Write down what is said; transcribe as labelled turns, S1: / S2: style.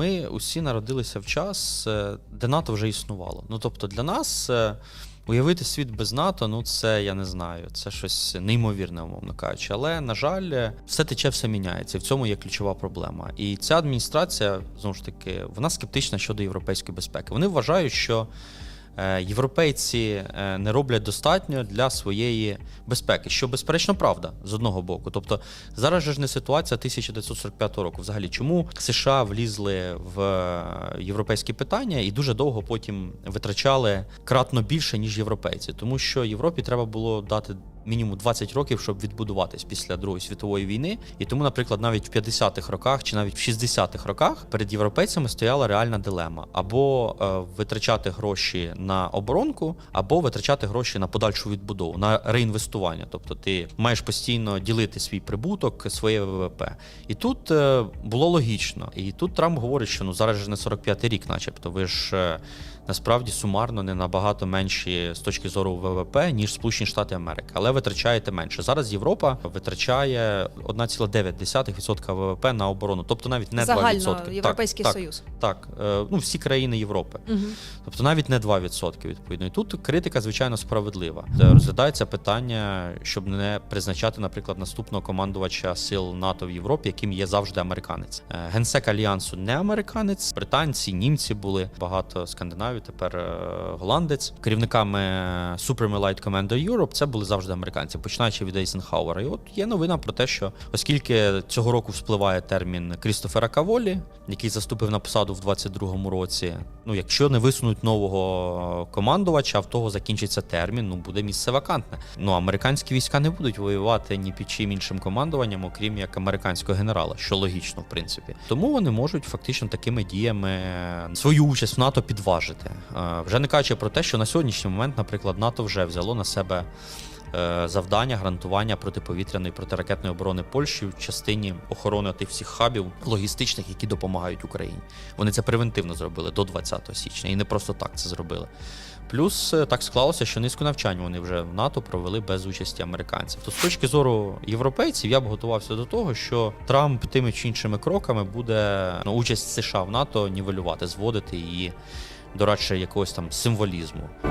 S1: ми усі народилися в час, е, де НАТО вже існувало. Ну тобто для нас е, уявити світ без НАТО, ну це я не знаю, це щось неймовірне, умовно кажучи. Але на жаль, е, все тече, все міняється. І в цьому є ключова проблема. І ця адміністрація знову ж таки вона скептична щодо європейської безпеки. Вони вважають, що. Е, Європейці е, не роблять достатньо для своєї безпеки, що безперечно правда з одного боку. Тобто зараз же ж не ситуація 1945 року. Взагалі, чому США влізли в е, європейські питання і дуже довго потім витрачали кратно більше ніж європейці, тому що Європі треба було дати. Мінімум 20 років, щоб відбудуватись після Другої світової війни, і тому, наприклад, навіть в 50-х роках чи навіть в 60-х роках перед європейцями стояла реальна дилема: або е, витрачати гроші на оборонку, або витрачати гроші на подальшу відбудову, на реінвестування. Тобто ти маєш постійно ділити свій прибуток, своє ВВП. І тут е, було логічно. І тут Трамп говорить, що ну зараз же не 45-й рік, начебто, ви ж. е, Насправді сумарно не набагато менші з точки зору ВВП, ніж Сполучені Штати Америки, але витрачаєте менше. Зараз Європа витрачає 1,9% ВВП на оборону, тобто навіть не 2%.
S2: Загально Європейський
S1: так,
S2: Союз.
S1: Так, е, ну всі країни Європи.
S2: Угу.
S1: Тобто навіть не 2% відповідно. І тут критика, звичайно, справедлива. Розглядається питання, щоб не призначати, наприклад, наступного командувача сил НАТО в Європі, яким є завжди американець. Е, Генсек альянсу не американець, британці, німці були багато Скандинавії, тепер е, голландець. Керівниками Supreme Light Commando Europe це були завжди американці, починаючи від Eisenhower. І от є новина про те, що оскільки цього року вспливає термін Крістофера Каволі, який заступив на посаду в 22-му році. Ну, якщо не висунуть нового командувача, в того закінчиться термін, ну буде місце вакантне. Ну американські війська не будуть воювати ні під чим іншим командуванням, окрім як американського генерала, що логічно, в принципі. Тому вони можуть фактично такими діями свою участь в НАТО підважити. Е, Вже не кажучи про те, що на сьогоднішній момент, наприклад, НАТО вже взяло на себе завдання гарантування протиповітряної протиракетної оборони Польщі в частині охорони тих всіх хабів логістичних, які допомагають Україні. Вони це превентивно зробили до 20 січня і не просто так це зробили. Плюс е, так склалося, що низку навчань вони вже в НАТО провели без участі американців. То з точки зору європейців я б готувався до того, що Трамп тими чи іншими кроками буде ну, участь США в НАТО нівелювати, зводити її до радше якогось там символізму.